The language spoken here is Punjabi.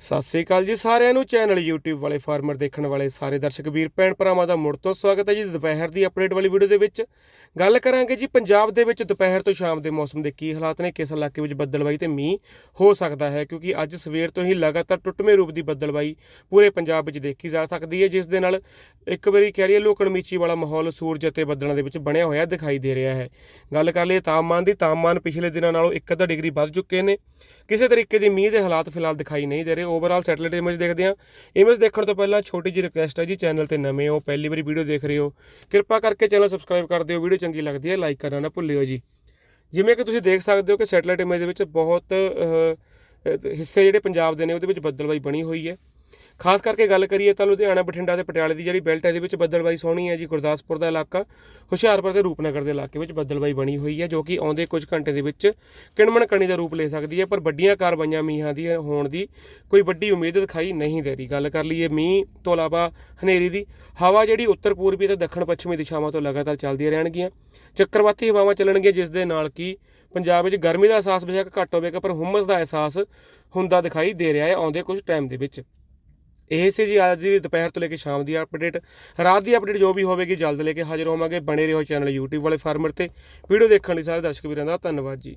ਸਤਿ ਸ੍ਰੀ ਅਕਾਲ ਜੀ ਸਾਰਿਆਂ ਨੂੰ ਚੈਨਲ YouTube ਵਾਲੇ ਫਾਰਮਰ ਦੇਖਣ ਵਾਲੇ ਸਾਰੇ ਦਰਸ਼ਕ ਵੀਰ, ਭੈਣ ਭਰਾਵਾਂ ਦਾ ਮੁੜ ਤੋਂ ਸਵਾਗਤ ਹੈ ਜੀ ਦੁਪਹਿਰ ਦੀ ਅਪਡੇਟ ਵਾਲੀ ਵੀਡੀਓ ਦੇ ਵਿੱਚ। ਗੱਲ ਕਰਾਂਗੇ ਜੀ ਪੰਜਾਬ ਦੇ ਵਿੱਚ ਦੁਪਹਿਰ ਤੋਂ ਸ਼ਾਮ ਦੇ ਮੌਸਮ ਦੇ ਕੀ ਹਾਲਾਤ ਨੇ, ਕਿਸ ਇਲਾਕੇ ਵਿੱਚ ਬੱਦਲਬਾਈ ਤੇ ਮੀਂਹ ਹੋ ਸਕਦਾ ਹੈ, ਕਿਉਂਕਿ ਅੱਜ ਸਵੇਰ ਤੋਂ ਹੀ ਲਗਾਤਾਰ ਟੁੱਟਵੇਂ ਰੂਪ ਦੀ ਬੱਦਲਬਾਈ ਪੂਰੇ ਪੰਜਾਬ ਵਿੱਚ ਦੇਖੀ ਜਾ ਸਕਦੀ ਹੈ, ਜਿਸ ਦੇ ਨਾਲ ਇੱਕ ਵਾਰੀ ਕਹਿ ਲਈਏ ਲੋਕਣ ਮੀਚੀ ਵਾਲਾ ਮਾਹੌਲ ਸੂਰਜ ਅਤੇ ਬੱਦਲਾਂ ਦੇ ਵਿੱਚ ਬਣਿਆ ਹੋਇਆ ਦਿਖਾਈ ਦੇ ਰਿਹਾ ਹੈ। ਗੱਲ ਕਰ ਲਈਏ ਤਾਪਮਾਨ ਦੀ, ਤਾਪਮਾਨ ਪਿਛਲੇ ਦਿਨਾਂ ਨਾਲੋਂ 1 ਡਿਗਰੀ ਵੱਧ ਚੁੱਕੇ ਨੇ। ਕਿਸੇ ਤਰੀਕੇ ਦੇ ਮੀਂਹ ਦੇ ਹਾਲਾਤ ਫਿਲਹਾਲ ਦਿਖਾਈ ਨਹੀਂ ਦੇ ਰਹੇ ਓਵਰਆਲ ਸੈਟਲਾਈਟ ਇਮੇਜ ਦੇਖਦੇ ਹਾਂ। ਇਮੇਜ ਦੇਖਣ ਤੋਂ ਪਹਿਲਾਂ ਛੋਟੀ ਜਿਹੀ ਰਿਕੁਐਸਟ ਹੈ ਜੀ ਚੈਨਲ ਤੇ ਨਵੇਂ ਹੋ, ਪਹਿਲੀ ਵਾਰੀ ਵੀਡੀਓ ਦੇਖ ਰਹੇ ਹੋ, ਕਿਰਪਾ ਕਰਕੇ ਚੈਨਲ ਸਬਸਕ੍ਰਾਈਬ ਕਰ ਦਿਓ। ਵੀਡੀਓ ਚੰਗੀ ਲੱਗਦੀ ਹੈ ਲਾਈਕ ਕਰਨਾ ਨਾ ਭੁੱਲਿਓ ਜੀ। ਜਿਵੇਂ ਕਿ ਤੁਸੀਂ ਦੇਖ ਸਕਦੇ ਹੋ ਕਿ ਸੈਟਲਾਈਟ ਇਮੇਜ ਦੇ ਵਿੱਚ ਬਹੁਤ ਹਿੱਸੇ ਜਿਹੜੇ ਪੰਜਾਬ ਦੇ ਨੇ, ਉਹਦੇ ਵਿੱਚ ਬੱਦਲਬਾਈ ਬਣੀ ਹੋਈ ਹੈ। ਖਾਸ ਕਰਕੇ ਗੱਲ ਕਰੀਏ ਤਾਂ ਲੁਧਿਆਣਾ, ਬਠਿੰਡਾ ਤੇ ਪਟਿਆਲੇ ਦੀ ਜਿਹੜੀ ਬੈਲਟ ਹੈ, ਇਹਦੇ ਵਿੱਚ ਬੱਦਲਬਾਈ ਸੋਹਣੀ ਹੈ ਜੀ, ਗੁਰਦਾਸਪੁਰ ਦਾ ਇਲਾਕਾ। ਹੁਸ਼ਿਆਰਪੁਰ ਤੇ ਰੂਪਨਗਰ ਦੇ ਇਲਾਕੇ ਵਿੱਚ ਬੱਦਲਬਾਈ ਬਣੀ ਹੋਈ ਹੈ, ਜੋ ਕਿ ਆਉਂਦੇ ਕੁਝ ਘੰਟੇ ਦੇ ਵਿੱਚ ਕਿਣਮਣ ਕਣੀ ਦਾ ਰੂਪ ਲੈ ਸਕਦੀ ਹੈ, ਪਰ ਵੱਡੀਆਂ ਕਾਰਵਾਈਆਂ ਮੀਂਹਾਂ ਦੀ ਹੋਣ ਦੀ ਕੋਈ ਵੱਡੀ ਉਮੀਦ ਦਿਖਾਈ ਨਹੀਂ ਦੇ ਰਹੀ। ਗੱਲ ਕਰ ਲਈਏ ਮੀਂਹ ਤੋਂ ਇਲਾਵਾ ਹਨੇਰੀ ਦੀ। ਹਵਾ ਜਿਹੜੀ ਉੱਤਰ ਪੂਰਬੀ ਤੇ ਦੱਖਣ ਪੱਛਮੀ ਦਿਸ਼ਾਵਾਂ ਤੋਂ ਲਗਾਤਾਰ ਚੱਲਦੀਆਂ ਰਹਿਣਗੀਆਂ। ਚੱਕਰਵਾਤੀ ਹਵਾਵਾਂ ਚੱਲਣਗੀਆਂ, ਜਿਸ ਦੇ ਨਾਲ ਕਿ ਪੰਜਾਬ ਵਿੱਚ ਗਰਮੀ ਦਾ ਅਹਿਸਾਸ ਬੇਸ਼ੱਕ ਘੱਟ ਹੋਵੇਗਾ, ਪਰ ਹੁਮਸ ਦਾ ਅਹਿਸਾਸ ਹੁੰਦਾ ਦਿਖਾਈ ਦੇ ਰਿਹਾ ਹੈ ਆਉਂਦੇ ਕੁਝ ਟਾਈਮ ਦੇ ਵਿੱਚ। ਇਹ ਸੀ ਜੀ ਅੱਜ ਦੀ ਦੁਪਹਿਰ ਤੋਂ ਲੈ ਕੇ ਸ਼ਾਮ ਦੀ ਅਪਡੇਟ ਰਾਤ ਦੀ ਅਪਡੇਟ ਜੋ ਵੀ ਹੋਵੇਗੀ ਜਲਦ ਲੈ ਕੇ ਹਾਜ਼ਰ ਹੋਵਾਂਗੇ ਬਣੇ ਰਹੋ ਚੈਨਲ YouTube ਵਾਲੇ ਫਾਰਮਰ ਤੇ। ਵੀਡੀਓ ਦੇਖਣ ਲਈ ਸਾਰੇ ਦਰਸ਼ਕ ਵੀਰਾਂ ਦਾ ਧੰਨਵਾਦ ਜੀ।